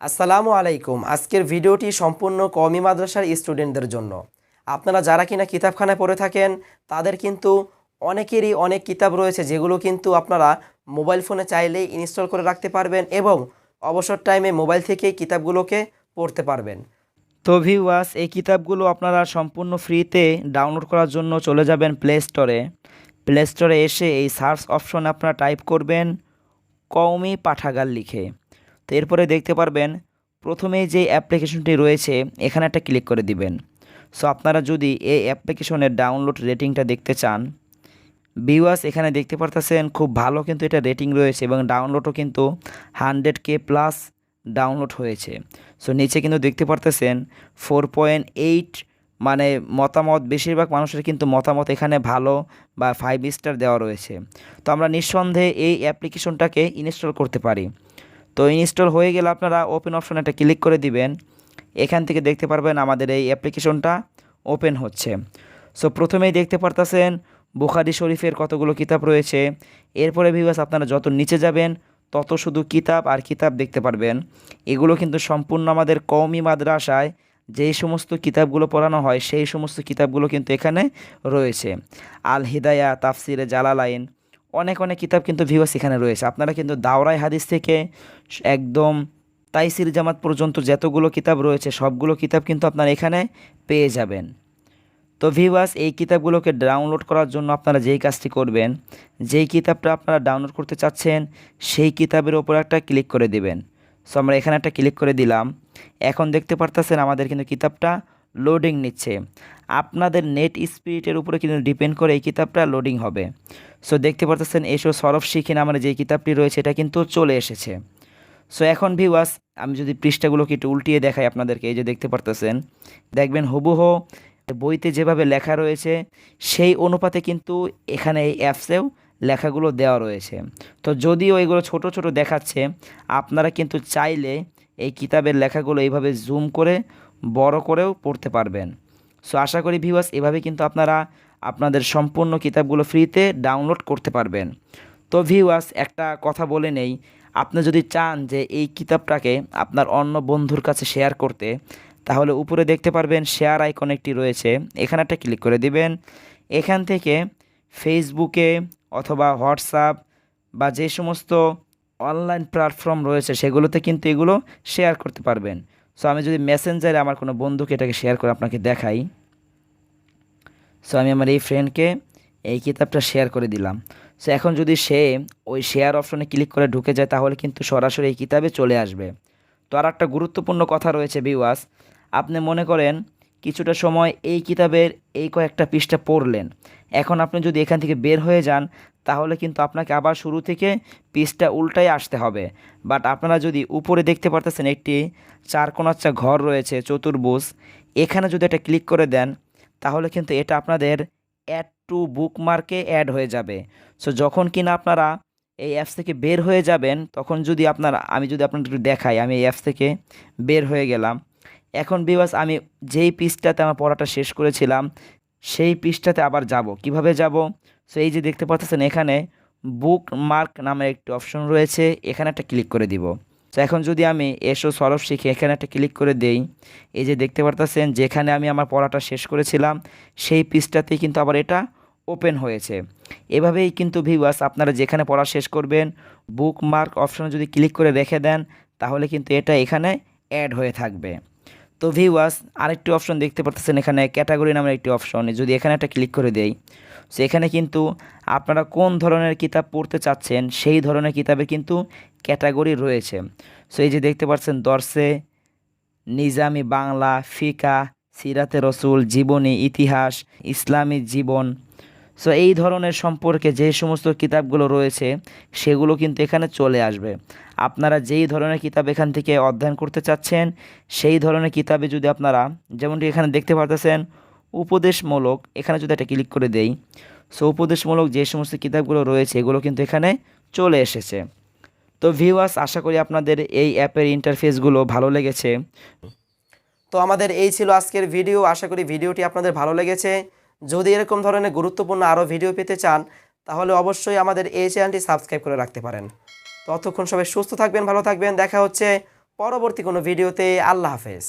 আসসালামু আলাইকুম। আজকের ভিডিওটি সম্পূর্ণ কওমি মাদ্রাসার স্টুডেন্টদের জন্য। আপনারা যারা কিনা কিতাবখানায় পড়ে থাকেন, তাদের কিন্তু অনেকেরই অনেক কিতাব রয়েছে যেগুলো কিন্তু আপনারা মোবাইল ফোনে চাইলেই ইনস্টল করে রাখতে পারবেন এবং অবসর টাইমে মোবাইল থেকেই কিতাবগুলোকে পড়তে পারবেন। তো ভিউয়ার্স এই কিতাবগুলো আপনারা সম্পূর্ণ ফ্রিতে ডাউনলোড করার জন্য চলে যাবেন প্লে স্টোরে প্লে স্টোরে এসে এই সার্চ অপশন আপনারা টাইপ করবেন কওমি পাঠাগার লিখে। তো এরপরে দেখতে পারবেন প্রথমেই যে অ্যাপ্লিকেশনটি রয়েছে, এখানে একটা ক্লিক করে দিবেন। সো আপনারা যদি এই অ্যাপ্লিকেশনের ডাউনলোড রেটিংটা দেখতে চান, ভিউয়ার্স এখানে দেখতে পারতেছেন খুব ভালো কিন্তু এটা রেটিং রয়েছে এবং ডাউনলোডও কিন্তু হান্ড্রেড কে প্লাস ডাউনলোড হয়েছে। সো নিচে কিন্তু দেখতে পারতেছেন ফোর পয়েন্ট এইট মানে মতামত, বেশিরভাগ মানুষের কিন্তু মতামত এখানে ভালো বা ফাইভ স্টার দেওয়া রয়েছে। তো আমরা নিঃসন্দেহে এই অ্যাপ্লিকেশনটাকে ইনস্টল করতে পারি। তো ইনস্টল হয়ে গেলে আপনারা ওপেন অপশনে একটা ক্লিক করে দিবেন। এখান থেকে দেখতে পারবেন আমাদের এই অ্যাপ্লিকেশনটা ওপেন হচ্ছে। সো প্রথমেই দেখতে পারতেছেন বুখারি শরীফের কতগুলো কিতাব রয়েছে। এরপরে ভিউয়ার্স আপনারা যত নিচে যাবেন, তত শুধু কিতাব আর কিতাব দেখতে পারবেন। এগুলো কিন্তু সম্পূর্ণ আমাদের কওমি মাদ্রাসায় যেই সমস্ত কিতাবগুলো পড়ানো হয়, সেই সমস্ত কিতাবগুলো কিন্তু এখানে রয়েছে। আল হিদায়া তাফসিরে জালালাইন অনেক অনেক কিতাব কিন্তু ভিউয়ার্স এখানে রয়েছে। আপনারা কিন্তু দাওরাই হাদিস থেকে একদম তাইসির জামাত পর্যন্ত যতগুলো কিতাব রয়েছে, সবগুলো কিতাব কিন্তু আপনারা এখানে পেয়ে যাবেন। তো ভিভাস এই কিতাবগুলোকে ডাউনলোড করার জন্য আপনারা যেই কাজটি করবেন, যেই কিতাবটা আপনারা ডাউনলোড করতে চাচ্ছেন, সেই কিতাবের ওপর একটা ক্লিক করে দিবেন। সো আমরা এখানে একটা ক্লিক করে দিলাম। এখন দেখতে পারতেছেন আমাদের কিন্তু কিতাবটা লোডিং নিচ্ছে। আপনাদের নেট স্পিডের উপরে কিন্তু ডিপেন্ড করে এই কিতাবটা লোডিং হবে। সো দেখতে পারতেছেন এসো সরফ শিখে নামের যে কিতাবটি রয়েছে, এটা কিন্তু চলে এসেছে। সো এখন ভিউয়াস আমি যদি পৃষ্ঠাগুলোকে একটু উল্টিয়ে দেখাই আপনাদেরকে, এই যে দেখতে পারতেছেন, দেখবেন হুবহু বইতে যেভাবে লেখা রয়েছে, সেই অনুপাতে কিন্তু এখানে এই অ্যাপসেও লেখাগুলো দেওয়া রয়েছে। তো যদিও এগুলো ছোট ছোট দেখাচ্ছে, আপনারা কিন্তু চাইলে এই কিতাবের লেখাগুলো এইভাবে জুম করে, বড় করেও পড়তে পারবেন। সো আশা করি ভিউয়ার্স এভাবে কিন্তু আপনারা আপনাদের সম্পূর্ণ কিতাবগুলো ফ্রিতে ডাউনলোড করতে পারবেন। তো ভিউয়ার্স একটা কথা বলে নেই, আপনি যদি চান যে এই কিতাবটাকে আপনার অন্য বন্ধুর কাছে শেয়ার করতে, তাহলে উপরে দেখতে পারবেন শেয়ার আইকন একটি রয়েছে, এখানে একটা ক্লিক করে দিবেন। এখান থেকে ফেসবুকে অথবা হোয়াটসঅ্যাপ বা যে সমস্ত অনলাইন প্ল্যাটফর্ম রয়েছে, সেগুলোতে কিন্তু এগুলো শেয়ার করতে পারবেন। সো আমি যদি মেসেঞ্জারে আমার কোনো বন্ধুকে এটাকে শেয়ার করে আপনাকে দেখাই। আমি আমার এই ফ্রেন্ডকে এই কিতাবটা শেয়ার করে দিলাম। সো এখন যদি সে ওই শেয়ার অপশনে ক্লিক করে ঢুকে যায়, তাহলে কিন্তু সরাসরি এই কিতাবে চলে আসবে। তো আর একটা গুরুত্বপূর্ণ কথা রয়েছে বিওয়াস আপনি মনে করেন কিছুটা সময় এই কিতাবের এই কয়েকটা পৃষ্ঠা পড়লেন। এখন আপনি যদি এখান থেকে বের হয়ে যান, তাহলে কিন্তু আপনাকে আবার শুরু থেকে পৃষ্ঠা উল্টাই আসতে হবে। বাট আপনারা যদি উপরে দেখতে পারতেছেন, একটি চার কোনাচ্চা ঘর রয়েছে, চতুর্ভুজ। এখানে যদি এটা ক্লিক করে দেন তাহলে কিন্তু এটা আপনাদের অ্যাড টু বুকমার্কে অ্যাড হয়ে যাবে। সো যখন কিনা আপনারা এই অ্যাপস থেকে বের হয়ে যাবেন, তখন যদি আপনার, আমি যদি আপনাদের একটু দেখাই, আমি এই অ্যাপস থেকে বের হয়ে গেলাম। এখন বিবাস আমি যেই পৃষ্ঠাতে আমার পড়াটা শেষ করেছিলাম, সেই পৃষ্ঠাতে আবার যাব। কীভাবে যাব? সো এই যে দেখতে পাচ্ছেন এখানে বুক মার্ক নামের একটি অপশন রয়েছে, এখানে একটা ক্লিক করে দিব। তো এখন যদি আমি এসো সরফ শিখে এখানে একটা ক্লিক করে দেই, এই যে দেখতে পারতেছেন যেখানে আমি আমার পড়াটা শেষ করেছিলাম, সেই পৃষ্ঠাতেই কিন্তু আবার এটা ওপেন হয়েছে। এভাবেই কিন্তু ভিউয়ার্স আপনারা যেখানে পড়া শেষ করবেন বুক মার্ক অপশনে যদি ক্লিক করে রেখে দেন, তাহলে কিন্তু এটা এখানে অ্যাড হয়ে থাকবে। তো ভিউয়ার্স আরেকটি অপশন দেখতে পারতেছেন এখানে ক্যাটাগরি নামের একটি অপশন যদি এখানে একটা ক্লিক করে দেই সো এখানে কিন্তু আপনারা কোন ধরনের কিতাব পড়তে চাচ্ছেন, সেই ধরনের কিতাবে কিন্তু ক্যাটাগরি রয়েছে। সো এই যে দেখতে পাচ্ছেন, দর্শে, নিজামি বাংলা, ফিকা, সিরাতে রসুল, জীবনী, ইতিহাস, ইসলামী জীবন। সো এই ধরনের সম্পর্কে যে সমস্ত কিতাবগুলো রয়েছে, সেগুলো কিন্তু এখানে চলে আসবে। আপনারা যেই ধরনের কিতাব এখান থেকে অধ্যয়ন করতে চাচ্ছেন, সেই ধরনের কিতাবে যদি আপনারা, যেমনটি এখানে দেখতে পারতেছেন উপদেশমূলক, এখানে যদি একটা ক্লিক করে দেই সো উপদেশমূলক যে সমস্ত কিতাবগুলো রয়েছে, এগুলো কিন্তু এখানে চলে এসেছে। তো ভিউয়ার্স আশা করি আপনাদের এই অ্যাপের ইন্টারফেসগুলো ভালো লেগেছে। তো আমাদের এই ছিল আজকের ভিডিও আশা করি ভিডিওটি আপনাদের ভালো লেগেছে। যদি এরকম ধরনের গুরুত্বপূর্ণ আরও ভিডিও পেতে চান, তাহলে অবশ্যই আমাদের এই চ্যানেলটি সাবস্ক্রাইব করে রাখতে পারেন। ততক্ষণ সবাই সুস্থ থাকবেন, ভালো থাকবেন, দেখা হচ্ছে পরবর্তী কোনো ভিডিওতে আল্লাহ হাফেজ।